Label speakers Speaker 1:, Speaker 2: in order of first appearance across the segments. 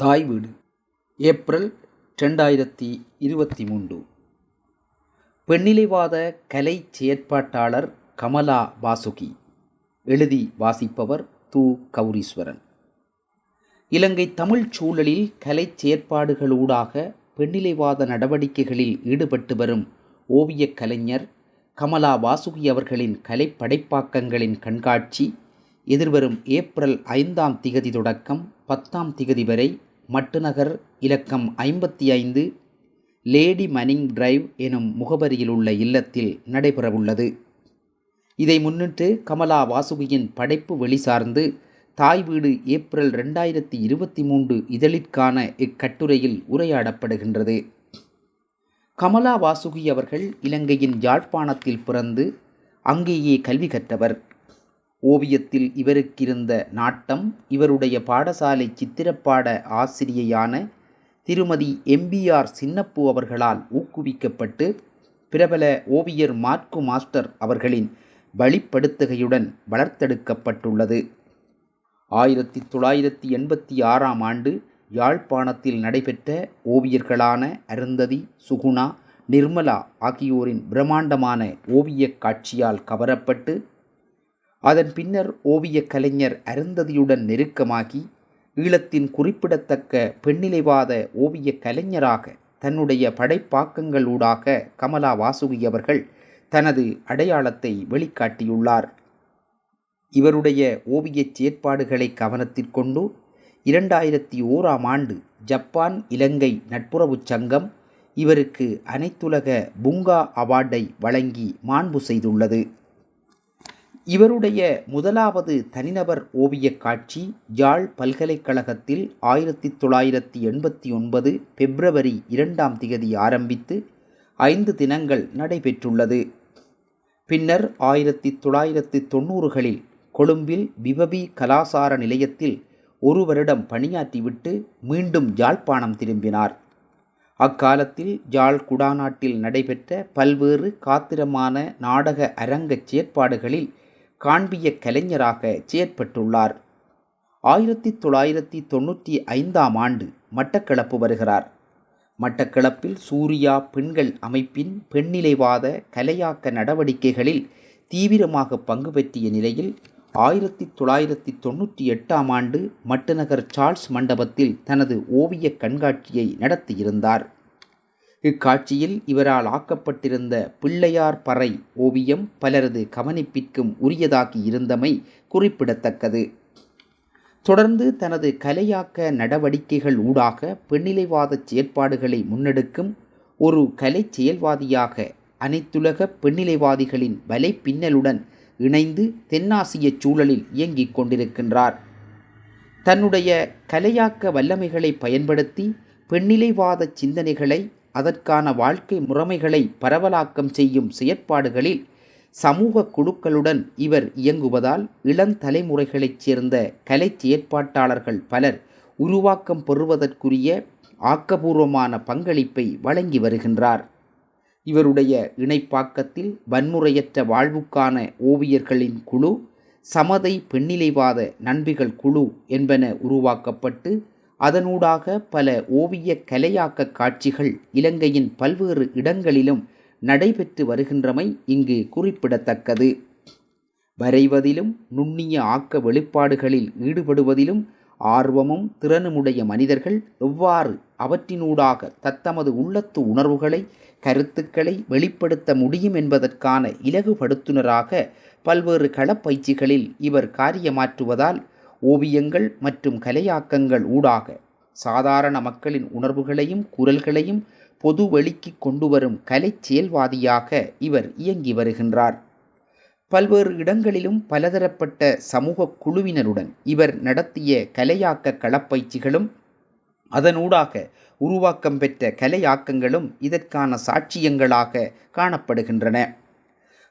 Speaker 1: தாய் வீடு ஏப்ரல் ரெண்டாயிரத்தி இருபத்தி மூன்று. பெண்ணிலைவாத கலை செயற்பாட்டாளர் கமலா வாசுகி எழுதி வாசிப்பவர் து. கௌரீஸ்வரன். இலங்கை தமிழ் சூழலில் கலை செயற்பாடுகளூடாக பெண்ணிலைவாத நடவடிக்கைகளில் ஈடுபட்டு வரும் ஓவியக் கலைஞர் கமலா வாசுகி அவர்களின் கலைப்படைப்பாக்கங்களின் கண்காட்சி எதிர்வரும் ஏப்ரல் ஐந்தாம் திகதி தொடக்கம் பத்தாம் திகதி வரை மட்டுநகர் இலக்கம் ஐம்பத்தி ஐந்து லேடி மனிங் டிரைவ் எனும் முகவரியில் உள்ள இல்லத்தில் நடைபெறவுள்ளது. இதை முன்னிட்டு கமலா வாசுகியின் படைப்பு வெளிசார்ந்து தாய் வீடு ஏப்ரல் ரெண்டாயிரத்தி இருபத்தி மூன்று இதழிற்கான இக்கட்டுரையில் உரையாடப்படுகின்றது. கமலா வாசுகி அவர்கள் இலங்கையின் யாழ்ப்பாணத்தில் பிறந்து அங்கேயே கல்வி கற்றவர். ஓவியத்தில் இவருக்கிருந்த நாட்டம் இவருடைய பாடசாலை சித்திரப்பாட ஆசிரியையான திருமதி எம்பிஆர் சின்னப்பு அவர்களால் ஊக்குவிக்கப்பட்டு பிரபல ஓவியர் மார்க்கு மாஸ்டர் அவர்களின் வழிப்படுத்துகையுடன் வளர்த்தெடுக்கப்பட்டுள்ளது. ஆயிரத்தி தொள்ளாயிரத்தி எண்பத்தி ஆறாம் ஆண்டு யாழ்ப்பாணத்தில் நடைபெற்ற ஓவியர்களான அருந்ததி சுகுணா நிர்மலா ஆகியோரின் பிரம்மாண்டமான ஓவியக் காட்சியால் கவரப்பட்டு அதன் பின்னர் ஓவியக் கலைஞர் அருந்ததியுடன் நெருக்கமாகி ஈழத்தின் குறிப்பிடத்தக்க பெண்ணிலைவாத ஓவியக் கலைஞராக தன்னுடைய படைப்பாக்கங்களூடாக கமலா வாசுகி அவர்கள் தனது அடையாளத்தை வெளிக்காட்டியுள்ளார். இவருடைய ஓவியச் செயற்பாடுகளை கவனத்திற்கொண்டு இரண்டாயிரத்தி ஓராம் ஆண்டு ஜப்பான் இலங்கை நட்புறவுச் சங்கம் இவருக்கு அனைத்துலக புங்கா அவார்டை வழங்கி மாண்பு செய்துள்ளது. இவருடைய முதலாவது தனிநபர் ஓவியக் காட்சி யாழ் பல்கலைக்கழகத்தில் ஆயிரத்தி தொள்ளாயிரத்தி எண்பத்தி ஒன்பது பிப்ரவரி இரண்டாம் திகதி ஆரம்பித்து ஐந்து தினங்கள் நடைபெற்றுள்ளது. பின்னர் ஆயிரத்தி தொள்ளாயிரத்தி தொண்ணூறுகளில் கொழும்பில் விபவி கலாசார நிலையத்தில் ஒரு வருடம் பணியாற்றிவிட்டு மீண்டும் யாழ்ப்பாணம் திரும்பினார். அக்காலத்தில் யாழ் குடாநாட்டில் நடைபெற்ற பல்வேறு காத்திரமான நாடக அரங்கச் செயற்பாடுகளில் காண்பிய கலைஞராக செயற்பட்டுள்ளார். ஆயிரத்தி தொள்ளாயிரத்தி தொண்ணூற்றி ஐந்தாம் ஆண்டு மட்டக்களப்பு வருகிறார். மட்டக்களப்பில் சூர்யா பெண்கள் அமைப்பின் பெண்ணிலைவாத கலையாக்க நடவடிக்கைகளில் தீவிரமாக பங்கு பெற்றிய நிலையில் ஆயிரத்தி தொள்ளாயிரத்தி தொண்ணூற்றி எட்டாம் ஆண்டு மட்டுநகர் சார்ல்ஸ் மண்டபத்தில் தனது ஓவியக் கண்காட்சியை நடத்தியிருந்தார். இக்காட்சியில் இவரால் ஆக்கப்பட்டிருந்த பிள்ளையார் பறை ஓவியம் பலரது கவனிப்பிற்கும் உரியதாகி இருந்தமை குறிப்பிடத்தக்கது. தொடர்ந்து தனது கலையாக்க நடவடிக்கைகள் ஊடாக பெண்ணிலைவாத செயற்பாடுகளை முன்னெடுக்கும் ஒரு கலை செயல்வாதியாக அனைத்துலக பெண்ணிலைவாதிகளின் வலை பின்னலுடன் இணைந்து தென்னாசிய சூழலில் இயங்கிக் கொண்டிருக்கின்றார். தன்னுடைய கலையாக்க வல்லமைகளை பயன்படுத்தி பெண்ணிலைவாத சிந்தனைகளை அதற்கான வாழ்க்கை முறைமைகளை பரவலாக்கம் செய்யும் செயற்பாடுகளில் சமூக குழுக்களுடன் இவர் இயங்குவதால் இளந்தலைமுறைகளைச் சேர்ந்த கலை செயற்பாட்டாளர்கள் பலர் உருவாக்கம் பெறுவதற்குரிய ஆக்கபூர்வமான பங்களிப்பை வழங்கி வருகின்றார். இவருடைய இணைப்பாக்கத்தில் வன்முறையற்ற வாழ்வுக்கான ஓவியர்களின் குழு சமதை பெண்ணிலைவாத நண்பிகள் குழு என்பன உருவாக்கப்பட்டு அதனூடாக பல ஓவிய கலையாக்க காட்சிகள் இலங்கையின் பல்வேறு இடங்களிலும் நடைபெற்று வருகின்றமை இங்கு குறிப்பிடத்தக்கது. வரைவதிலும் நுண்ணிய ஆக்க வெளிப்பாடுகளில் ஈடுபடுவதிலும் ஆர்வமும் திறனுமுடைய மனிதர்கள் எவ்வாறு அவற்றினூடாக தத்தமது உள்ளத்து உணர்வுகளை கருத்துக்களை வெளிப்படுத்த முடியும் என்பதற்கான இலகுபடுத்துனராக பல்வேறு களப்பயிற்சிகளில் இவர் காரியமாற்றுவதால் ஓவியங்கள் மற்றும் கலையாக்கங்கள் ஊடாக சாதாரண மக்களின் உணர்வுகளையும் குரல்களையும் பொது வெளிக்கு கொண்டு வரும் கலை செயல்வாதியாக இவர் இயங்கி வருகின்றார். பல்வேறு இடங்களிலும் பலதரப்பட்ட சமூக குழுவினருடன் இவர் நடத்திய கலையாக்க களப்பயிற்சிகளும் அதனூடாக உருவாக்கம் பெற்ற கலையாக்கங்களும் இதற்கான சாட்சியங்களாக காணப்படுகின்றன.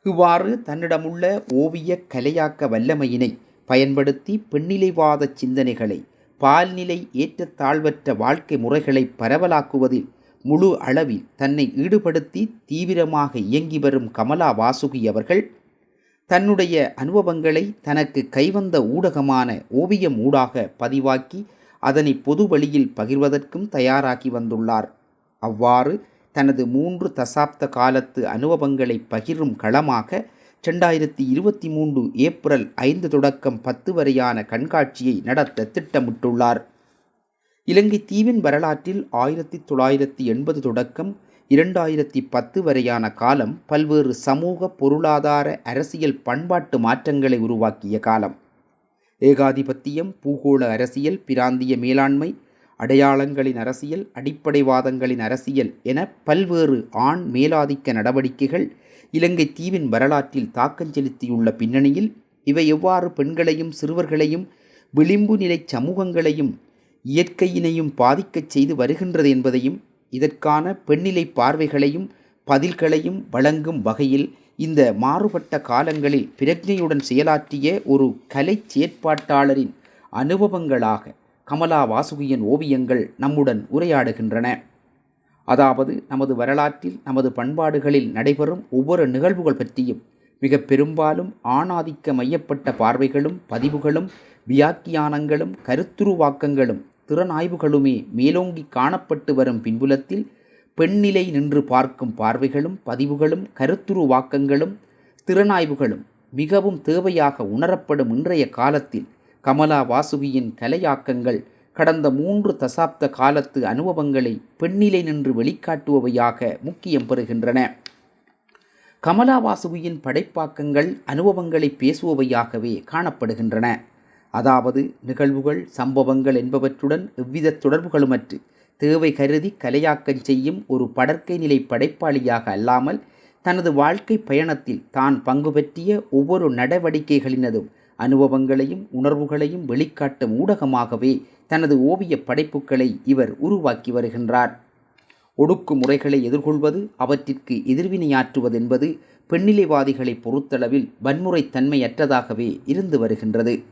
Speaker 1: இவ்வாறு தன்னிடமுள்ள ஓவிய கலையாக்க வல்லமையினை பயன்படுத்தி பெண்ணிலைவாத சிந்தனைகளை பால்நிலை ஏற்றத்தாழ்வற்ற வாழ்க்கை முறைகளை பரவலாக்குவதில் முழு அளவில் தன்னை ஈடுபடுத்தி தீவிரமாக இயங்கி வரும் கமலா வாசுகி அவர்கள் தன்னுடைய அனுபவங்களை தனக்கு கைவந்த ஊடகமான ஓவியம் ஊடாக பதிவாக்கி அதனை பொது வழியில் பகிர்வதற்கும் தயாராகி வந்துள்ளார். அவ்வாறு தனது மூன்று தசாப்த காலத்து அனுபவங்களை பகிரும் களமாக ரெண்டாயிரத்தி இருபத்தி மூன்று ஏப்ரல் ஐந்து தொடக்கம் பத்து வரையான கண்காட்சியை நடத்த திட்டமிட்டுள்ளார். இலங்கை தீவின் வரலாற்றில் ஆயிரத்தி தொள்ளாயிரத்தி எண்பது தொடக்கம் இரண்டாயிரத்தி பத்து வரையான காலம் பல்வேறு சமூக பொருளாதார அரசியல் பண்பாட்டு மாற்றங்களை உருவாக்கிய காலம். ஏகாதிபத்தியம் பூகோள அரசியல் பிராந்திய மேலாண்மை அடையாளங்களின் அரசியல் அடிப்படைவாதங்களின் அரசியல் என பல்வேறு ஆண் மேலாதிக்க நடவடிக்கைகள் இலங்கை தீவின் வரலாற்றில் தாக்கம் செலுத்தியுள்ள பின்னணியில் இவை எவ்வாறு பெண்களையும் சிறுவர்களையும் விளிம்பு நிலை சமூகங்களையும் இயற்கையினையும் பாதிக்கச் செய்து வருகின்றது என்பதையும் இதற்கான பெண்ணிலை பார்வைகளையும் பதில்களையும் வழங்கும் வகையில் இந்த மாறுபட்ட காலங்களில் பிரஜையுடன் செயலாற்றிய ஒரு கலை செயற்பாட்டாளரின் அனுபவங்களாக கமலா வாசுகியின் ஓவியங்கள் நம்முடன் உரையாடுகின்றன. அதாவது நமது வரலாற்றில் நமது பண்பாடுகளில் நடைபெறும் ஒவ்வொரு நிகழ்வுகள் பற்றியும் மிக பெரும்பாலும் ஆணாதிக்க மையப்பட்ட பார்வைகளும் பதிவுகளும் வியாக்கியானங்களும் கருத்துருவாக்கங்களும் திறனாய்வுகளுமே மேலோங்கி காணப்பட்டு வரும் பின்புலத்தில் பெண்ணிலை நின்று பார்க்கும் பார்வைகளும் பதிவுகளும் கருத்துருவாக்கங்களும் திறனாய்வுகளும் மிகவும் தேவையாக உணரப்படும் இன்றைய காலத்தில் கமலா வாசுகியின் கலையாக்கங்கள் கடந்த மூன்று தசாப்த காலத்து அனுபவங்களை பெண்ணிலை நின்று வெளிக்காட்டுபவையாக முக்கியம் பெறுகின்றன. கமலா வாசுகியின் படைப்பாக்கங்கள் அனுபவங்களை பேசுபவையாகவே காணப்படுகின்றன. அதாவது நிகழ்வுகள் சம்பவங்கள் என்பவற்றுடன் எவ்வித தொடர்புகளுமற்று தேவை கருதி கலையாக்கம் செய்யும் ஒரு படற்கை நிலை படைப்பாளியாக அல்லாமல் தனது வாழ்க்கை பயணத்தில் தான் பங்கு பற்றிய ஒவ்வொரு நடவடிக்கைகளினதும் அனுபவங்களையும் உணர்வுகளையும் வெளிக்காட்டும் ஊடகமாகவே தனது ஓவிய படைப்புகளை இவர் உருவாக்கி வருகின்றார். ஒடுக்குமுறைகளை எதிர்கொள்வது அவற்றிற்கு எதிர்வினையாற்றுவதென்பது பெண்ணிலைவாதிகளை பொறுத்தளவில் வன்முறைத்தன்மையற்றதாகவே இருந்து வருகின்றது.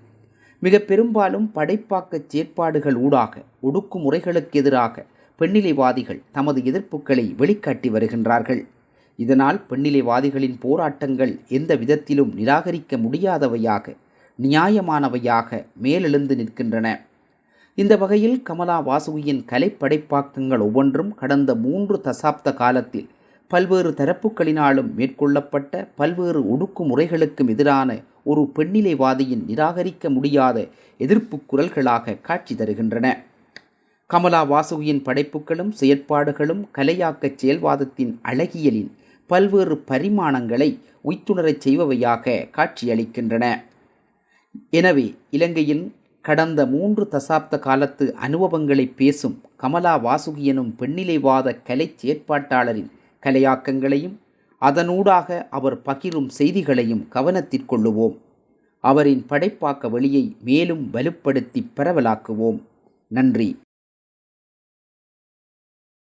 Speaker 1: மிக பெரும்பாலும் படைப்பாக்கச் செயற்பாடுகள் ஊடாக ஒடுக்குமுறைகளுக்கு எதிராக பெண்ணிலைவாதிகள் தமது எதிர்ப்புகளை வெளிக்காட்டி வருகின்றார்கள். இதனால் பெண்ணிலைவாதிகளின் போராட்டங்கள் எந்த விதத்திலும் நிராகரிக்க முடியாதவையாக நியாயமானவையாக மேலெழுந்து நிற்கின்றன. இந்த வகையில் கமலா வாசுகியின் கலைப்படைப்பாக்கங்கள் ஒவ்வொன்றும் கடந்த மூன்று தசாப்த காலத்தில் பல்வேறு தரப்புகளினாலும் மேற்கொள்ளப்பட்ட பல்வேறு ஒடுக்குமுறைகளுக்கும் எதிரான ஒரு பெண்ணிலைவாதியின் நிராகரிக்க முடியாத எதிர்ப்பு குரல்களாக காட்சி தருகின்றன. கமலா வாசுகியின் படைப்புகளும் செயற்பாடுகளும் கலையாக்கச் செயல்வாதத்தின் அழகியலின் பல்வேறு பரிமாணங்களை உய்த்துணரச் செய்பவையாக காட்சியளிக்கின்றன. எனவே இலங்கையின் கடந்த மூன்று தசாப்த காலத்து அனுபவங்களை பேசும் கமலா வாசுகி எனும் பெண்ணிலைவாத கலை செயற்பாட்டாளரின் கலையாக்கங்களையும் அதனூடாக அவர் பகிரும் செய்திகளையும் கவனத்திற்கொள்ளுவோம் அவரின் படைப்பாக்க வழியை மேலும் வலுப்படுத்தி பரவலாக்குவோம். நன்றி.